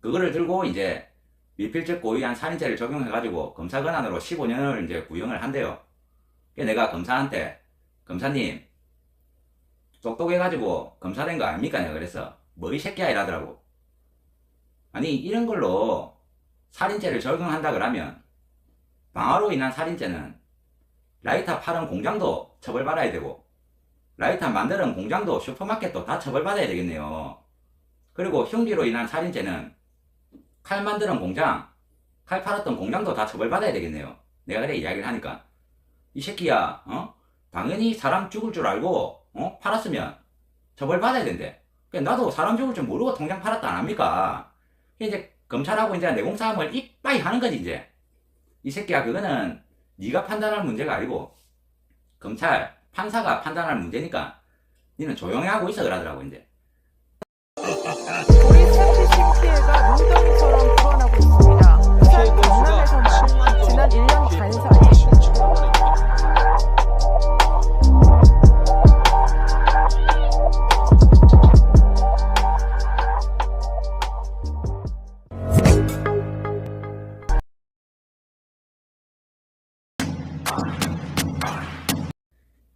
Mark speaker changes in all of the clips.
Speaker 1: 그거를 들고 이제 미필적 고의한 살인죄를 적용해가지고 검사 권한으로 15년을 이제 구형을 한대요. 내가 검사한테 검사님 똑똑해가지고 검사된 거 아닙니까? 내가 그래서 뭐 이 새끼야 이라더라고. 아니 이런 걸로 살인죄를 적용한다 그러면 방화로 인한 살인죄는 라이터 파는 공장도 처벌받아야 되고 라이터 만드는 공장도 슈퍼마켓도 다 처벌받아야 되겠네요. 그리고 흉기로 인한 살인죄는 칼 만드는 공장, 칼 팔았던 공장도 다 처벌받아야 되겠네요. 내가 그래 이야기를 하니까 이 새끼야, 어? 당연히 사람 죽을 줄 알고 어? 팔았으면 처벌받아야 된대. 그래, 나도 사람 죽을 줄 모르고 통장 팔았다 안 합니까? 이제 검찰하고 이제 내공싸움을 이빠이 하는 거지 이제. 이 새끼야 그거는 네가 판단할 문제가 아니고 검찰 판사가 판단할 문제니까 니는 조용히 하고 있어 그러더라고 이제.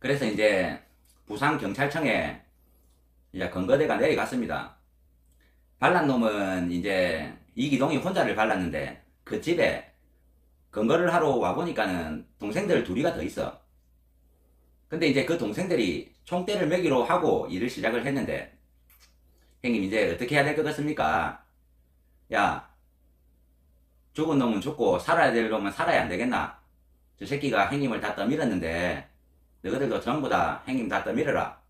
Speaker 1: 그래서 이제 부산 경찰청에 이제 건거대가 내려갔습니다. 발란 놈은 이제 이기동이 혼자를 발랐는데 그 집에 건거를 하러 와보니까는 동생들 둘이가 더 있어. 근데 이제 그 동생들이 총대를 매기로 하고 일을 시작을 했는데 형님 이제 어떻게 해야 될 것 같습니까? 야 죽은 놈은 죽고 살아야 될 놈은 살아야 안 되겠나? 저 새끼가 형님을 다 떠밀었는데 너희들도 전부 다 형님 다 떠밀어라.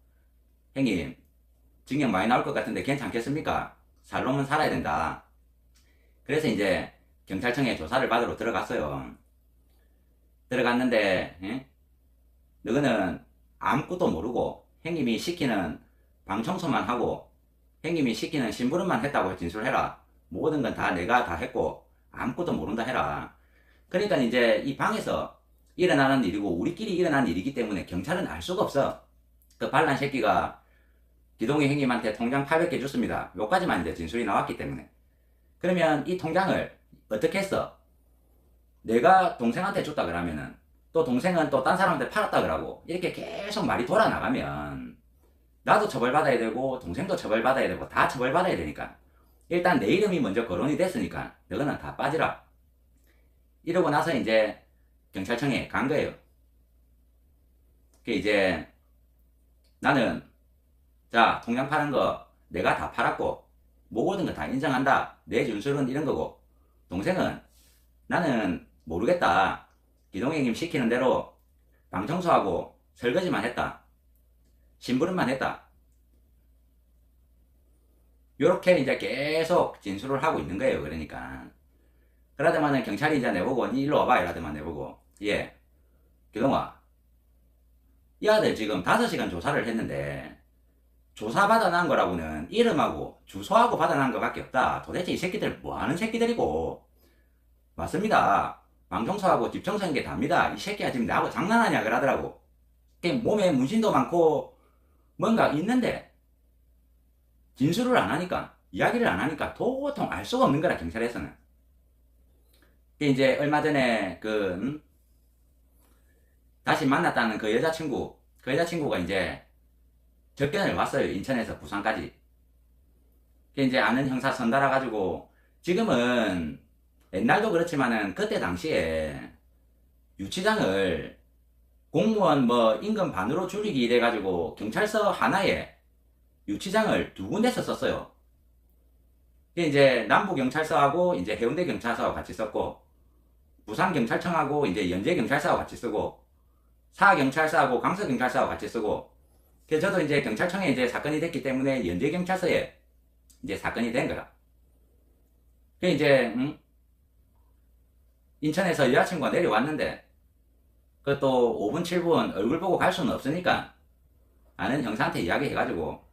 Speaker 1: 형님, 징역 많이 나올 것 같은데 괜찮겠습니까? 살 놈은 살아야 된다. 그래서 이제 경찰청에 조사를 받으러 들어갔어요. 들어갔는데, 예? 너희는 아무것도 모르고 형님이 시키는 방 청소만 하고 형님이 시키는 심부름만 했다고 진술해라. 모든 건 다 내가 다 했고 아무것도 모른다 해라. 그러니까 이제 이 방에서 일어나는 일이고 우리끼리 일어난 일이기 때문에 경찰은 알 수가 없어. 그 반란 새끼가 기동희 형님한테 통장 800개 줬습니다. 요까지만 이제 진술이 나왔기 때문에. 그러면 이 통장을 어떻게 했어? 내가 동생한테 줬다 그러면은 또 동생은 또 딴 사람한테 팔았다 그러고 이렇게 계속 말이 돌아 나가면 나도 처벌받아야 되고 동생도 처벌받아야 되고 다 처벌받아야 되니까 일단 내 이름이 먼저 거론이 됐으니까 너는 다 빠지라. 이러고 나서 이제 경찰청에 간 거예요. 그 이제 나는 자 통장 파는 거 내가 다 팔았고 모든 거 다 인정한다. 내 준술은 이런 거고 동생은 나는 모르겠다. 기동행님 시키는 대로 방 청소하고 설거지만 했다. 심부름만 했다. 요렇게 이제 계속 진술을 하고 있는 거예요. 그러니까. 그러더만은 경찰이 이제 내보고 니 일로 와봐 이러더만 내보고 예. 기동아. 이 아들 지금 5시간 조사를 했는데 조사 받아난 거라고는 이름하고 주소하고 받아난 거밖에 없다. 도대체 이 새끼들 뭐 하는 새끼들이고. 맞습니다. 방청소하고 집 청소한 게 답니다. 이 새끼야 지금 나하고 장난하냐 그러더라고. 걔 몸에 문신도 많고 뭔가 있는데 진술을 안 하니까 이야기를 안 하니까 도통 알 수가 없는 거라 경찰에서는. 그 이제 얼마 전에 그 음? 다시 만났다는 그 여자친구 그 여자친구가 이제 접견을 왔어요 인천에서 부산까지 그 이제 아는 형사 선달아 가지고 지금은 옛날도 그렇지만은 그때 당시에 유치장을 공무원 뭐 임금 반으로 줄이기 이래 가지고 경찰서 하나에 유치장을 두 군데서 썼어요. 그 이제 남부 경찰서하고 이제 해운대 경찰서하고 같이 썼고 부산 경찰청하고 이제 연제 경찰서하고 같이 쓰고 사 경찰서하고 강서 경찰서하고 같이 쓰고 그래서 저도 이제 경찰청에 이제 사건이 됐기 때문에 연제 경찰서에 이제 사건이 된 거라. 그 이제 음? 인천에서 여자친구가 내려왔는데 그것도 5분 7분 얼굴 보고 갈 수는 없으니까 아는 형사한테 이야기해가지고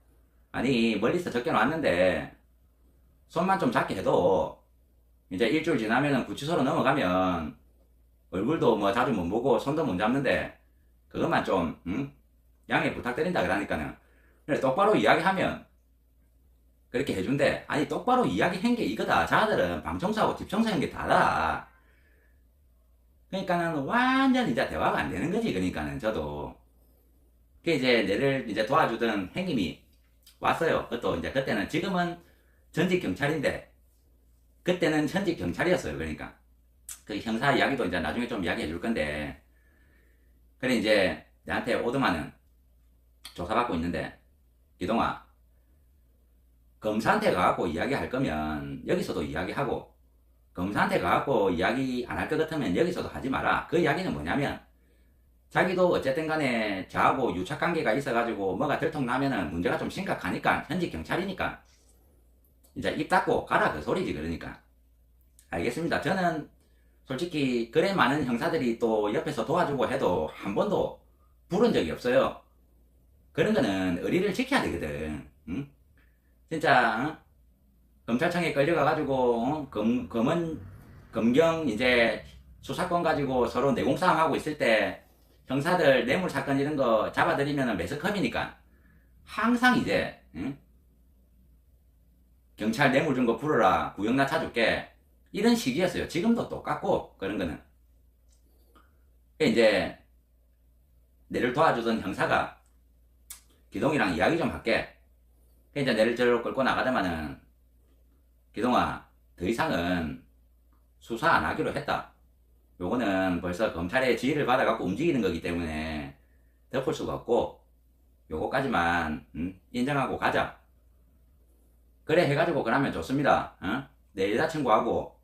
Speaker 1: 아니 멀리서 적게 왔는데 손만 좀 작게 해도 이제 일주일 지나면은 구치소로 넘어가면 얼굴도 뭐 자주 못 보고 손도 못 잡는데 그것만 좀 응? 양해 부탁드린다 그러니까는 그래 똑바로 이야기하면 그렇게 해준대. 아니, 똑바로 이야기한 게 이거다. 자들은 방 청소하고 집 청소한 게 다다. 그러니까는 완전 이제 대화가 안 되는 거지. 그러니까는 저도. 그 이제 내를 이제 도와주던 행님이 왔어요. 그것도 이제 그때는 지금은 전직 경찰인데 그때는 현직 경찰이었어요. 그러니까 그 형사 이야기도 이제 나중에 좀 이야기해 줄 건데 그래 이제 내한테 오더만은 조사받고 있는데 이동아 검사한테 가갖고 이야기할 거면 여기서도 이야기하고 검사한테 가갖고 이야기 안 할 것 같으면 여기서도 하지 마라. 그 이야기는 뭐냐면 자기도 어쨌든 간에 저하고 유착관계가 있어가지고 뭐가 들통나면은 문제가 좀 심각하니까 현직 경찰이니까 이제 입 닫고 가라 그 소리지 그러니까 알겠습니다. 저는 솔직히 그래 많은 형사들이 또 옆에서 도와주고 해도 한 번도 부른 적이 없어요. 그런 거는 의리를 지켜야 되거든. 응? 진짜 어? 검찰청에 끌려가가지고 어? 검, 검은 검경 이제 수사권 가지고 서로 내공싸움 하고 있을 때 형사들 뇌물 사건 이런 거 잡아들이면 매스컴이니까 항상 이제 응? 경찰 뇌물 준 거 풀어라 구형나 차줄게 이런 식이었어요. 지금도 똑같고 그런 거는 이제 내를 도와주던 형사가 기동이랑 이야기 좀 할게. 이제 내를 저로 끌고 나가자마는 기동아 더 이상은 수사 안 하기로 했다. 요거는 벌써 검찰의 지휘를 받아갖고 움직이는 거기 때문에 덮을 수가 없고 요거까지만 음, 인정하고 가자. 그래 해가지고 그러면 좋습니다. 어? 내 여자친구하고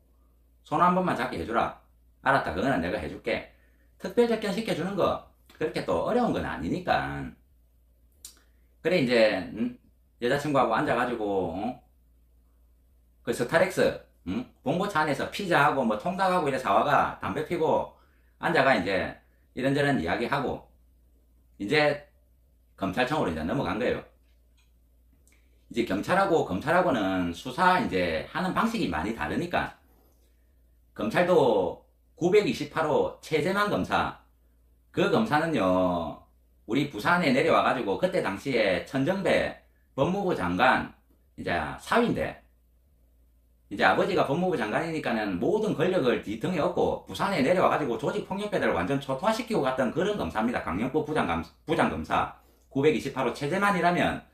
Speaker 1: 손 한 번만 잡게 해주라. 알았다. 그거는 내가 해줄게. 특별 접견 시켜주는 거 그렇게 또 어려운 건 아니니까. 그래 이제 음, 여자친구하고 앉아가지고 어? 그 스타렉스 응? 봉고차 안에서 피자하고 뭐 통닭하고 이래 사와가 담배 피고 앉아가 이제 이런저런 이야기하고 이제 검찰청으로 이제 넘어간 거예요. 이제 경찰하고 검찰하고는 수사 이제 하는 방식이 많이 다르니까 검찰도 928호 최재만 검사 그 검사는요 우리 부산에 내려와 가지고 그때 당시에 천정배 법무부 장관 이제 사위인데 이제 아버지가 법무부 장관이니까는 모든 권력을 뒤등에 얻고 부산에 내려와 가지고 조직 폭력배들을 완전 초토화시키고 갔던 그런 검사입니다. 강령법 부장, 부장검사 928호 최재만이라면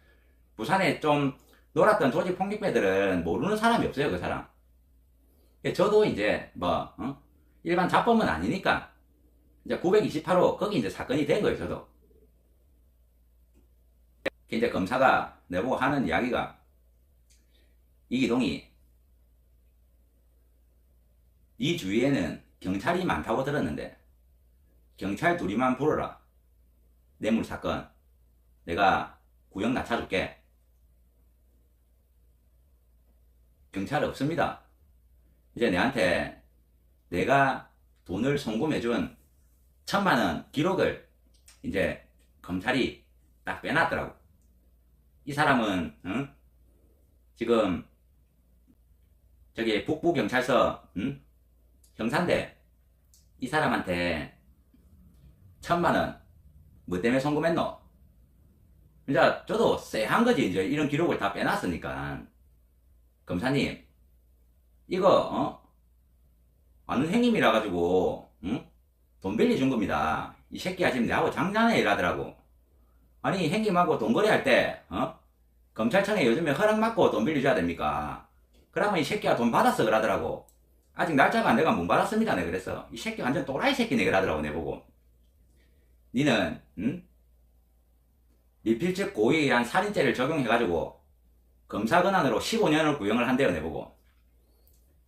Speaker 1: 부산에 좀 놀았던 조직 폭력배들은 모르는 사람이 없어요 그 사람. 저도 이제 뭐 어? 일반 자범은 아니니까 이제 928호 거기 이제 사건이 된 거예요 저도. 이제 검사가 내보고 하는 이야기가 이기동이 이 주위에는 경찰이 많다고 들었는데 경찰 둘이만 불어라 뇌물 사건 내가 구형 낮춰줄게 경찰 없습니다 이제 내한테 내가 돈을 송금해준 천만 원 기록을 이제 검찰이 딱 빼놨더라고 이 사람은 응? 지금 저기 북부 경찰서 응? 형사인데 이 사람한테 천만 원 뭐 때문에 송금했노? 이제 저도 쎄한 거지 이제 이런 기록을 다 빼놨으니까 검사님 이거 어? 아는 행님이라 가지고 응? 돈 빌려준 겁니다 이 새끼가 지금 내하고 장난해 이라더라고 아니 행님하고 돈 거래 할 때 어? 검찰청에 요즘에 허락 받고 돈 빌려줘야 됩니까? 그러면 이 새끼가 돈 받았어 그러더라고 아직 날짜가 내가 못 받았습니다 내 그랬어 이 새끼 완전 또라이 새끼네 그러더라고 내 보고 니는 응? 미필적 고의에 의한 살인죄를 적용해가지고 검사 권한으로 15년을 구형을 한대요 내보고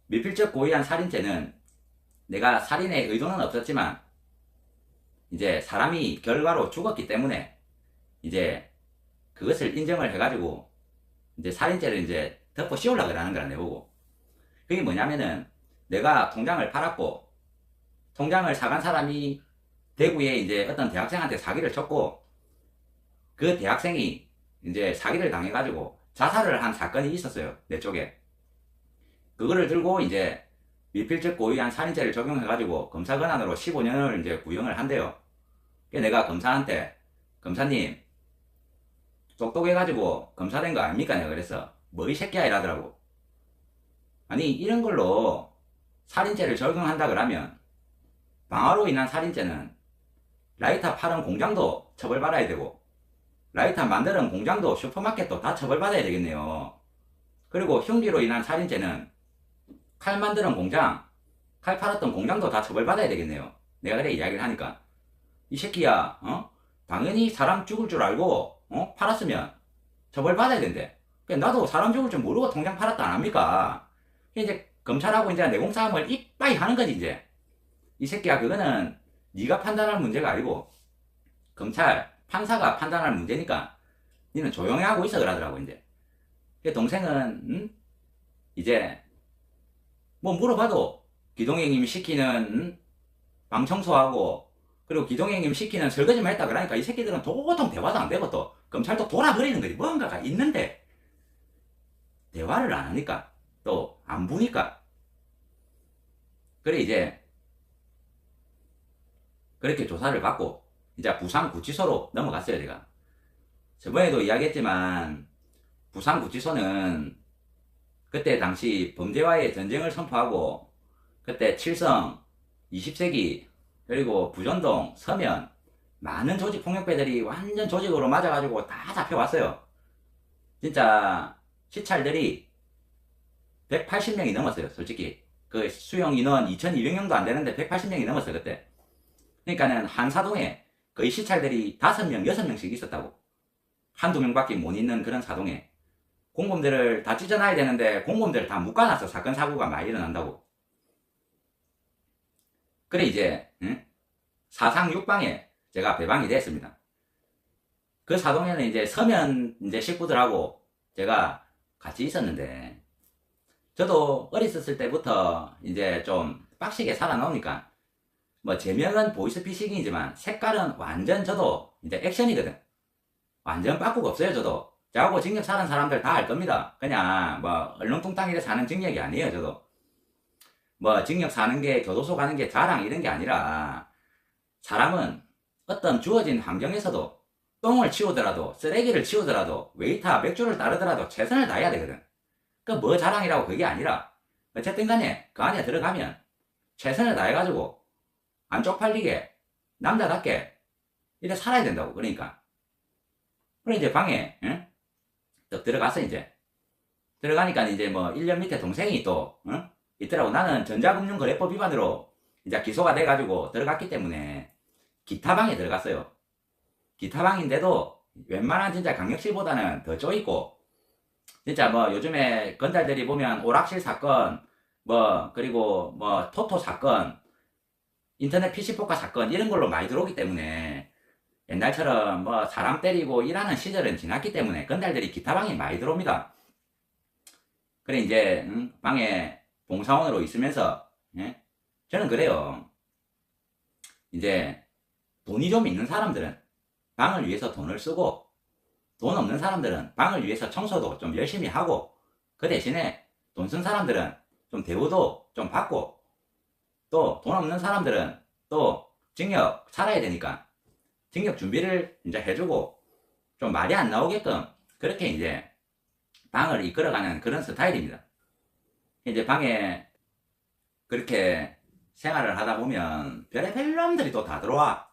Speaker 1: 미필적 고의한 살인죄는 내가 살인의 의도는 없었지만 이제 사람이 결과로 죽었기 때문에 이제 그것을 인정을 해가지고 이제 살인죄를 이제 덮어 씌우려고 그러는 거라 내보고. 그게 뭐냐면은 내가 통장을 팔았고 통장을 사간 사람이 대구에 이제 어떤 대학생한테 사기를 쳤고 그 대학생이 이제 사기를 당해가지고 자살을 한 사건이 있었어요 내 쪽에 그거를 들고 이제 미필적 고의한 살인죄를 적용해가지고 검사 권한으로 15년을 이제 구형을 한대요. 그래서 내가 검사한테 검사님 똑똑해가지고 검사된 거 아닙니까? 내가 그랬어. 뭐이 새끼야 이라더라고. 아니 이런 걸로 살인죄를 적용한다 그러면 방화로 인한 살인죄는 라이터 파는 공장도 처벌받아야 되고 라이터 만드는 공장도 슈퍼마켓도 다 처벌받아야 되겠네요. 그리고 흉기로 인한 살인죄는 칼 만드는 공장, 칼 팔았던 공장도 다 처벌받아야 되겠네요. 내가 그래 이야기를 하니까 이 새끼야, 어? 당연히 사람 죽을 줄 알고 어? 팔았으면 처벌받아야 된대. 그러니까 나도 사람 죽을 줄 모르고 통장 팔았다 안 합니까? 이제 검찰하고 이제 내공싸움을 이빠이 하는 거지 이제. 이 새끼야 그거는 네가 판단할 문제가 아니고 검찰 판사가 판단할 문제니까 니는 조용히 하고 있어 그러더라고 이제. 그 동생은 음? 이제 뭐 물어봐도 기동행님이 시키는 음? 방 청소하고 그리고 기동행님 시키는 설거지만 했다 그러니까 이 새끼들은 도통 대화도 안 되고 또 검찰도 돌아버리는 거지. 뭔가가 있는데 대화를 안 하니까 또 안 보니까. 그래 이제 그렇게 조사를 받고 이제 부산구치소로 넘어갔어요 제가. 저번에도 이야기했지만 부산구치소는 그때 당시 범죄와의 전쟁을 선포하고 그때 칠성 20세기 그리고 부전동 서면 많은 조직 폭력배들이 완전 조직으로 맞아가지고 다 잡혀왔어요. 진짜 시찰들이 180명이 넘었어요 솔직히. 그 수용 인원 2200명도 안 되는데 180명이 넘었어요 그때. 그러니까는 한 사동에 거의 시찰들이 5명 6명씩 있었다고. 한두 명밖에 못 있는 그런 사동에 공범들을 다 찢어놔야 되는데 공범들을 다 묶어놨어 사건 사고가 많이 일어난다고. 그래 이제 응? 사상 6방에 제가 배방이 됐습니다. 그 사동에는 이제 서면 이제 식구들하고 제가 같이 있었는데 저도 어렸을 때부터 이제 좀 빡시게 살아나오니까 뭐 제명은 보이스피싱이지만 색깔은 완전 저도 이제 액션이거든. 완전 빠꾸가 없어요 저도 저하고 징역 사는 사람들 다 알 겁니다. 그냥 뭐 얼렁뚱땅이래 사는 징역이 아니에요 저도. 뭐 징역 사는 게 교도소 가는 게 자랑 이런 게 아니라 사람은 어떤 주어진 환경에서도 똥을 치우더라도 쓰레기를 치우더라도 웨이터 맥주를 따르더라도 최선을 다해야 되거든. 그 뭐 자랑이라고 그게 아니라 어쨌든 간에 그 안에 들어가면 최선을 다해가지고 안 쪽팔리게 남자답게 이래 살아야 된다고 그러니까. 그래 이제 방에 응? 또 들어갔어 이제 들어가니까 이제 뭐 1년 밑에 동생이 또 응? 있더라고 나는 전자금융거래법 위반으로 이제 기소가 돼가지고 들어갔기 때문에 기타방에 들어갔어요 기타방인데도 웬만한 진짜 강력실보다는 더 쪼있고 진짜 뭐 요즘에 건달들이 보면 오락실 사건 뭐 그리고 뭐 토토 사건 인터넷 PC포카 사건 이런 걸로 많이 들어오기 때문에 옛날처럼 뭐 사람 때리고 일하는 시절은 지났기 때문에 건달들이 기타방에 많이 들어옵니다. 그래 이제 응? 방에 봉사원으로 있으면서 예? 저는 그래요. 이제 돈이 좀 있는 사람들은 방을 위해서 돈을 쓰고 돈 없는 사람들은 방을 위해서 청소도 좀 열심히 하고 그 대신에 돈 쓴 사람들은 좀 대우도 좀 받고 또 돈 없는 사람들은 또 징역 살아야 되니까 징역 준비를 이제 해주고 좀 말이 안 나오게끔 그렇게 이제 방을 이끌어가는 그런 스타일입니다. 이제 방에 그렇게 생활을 하다 보면 별의 별 놈들이 또 다 들어와.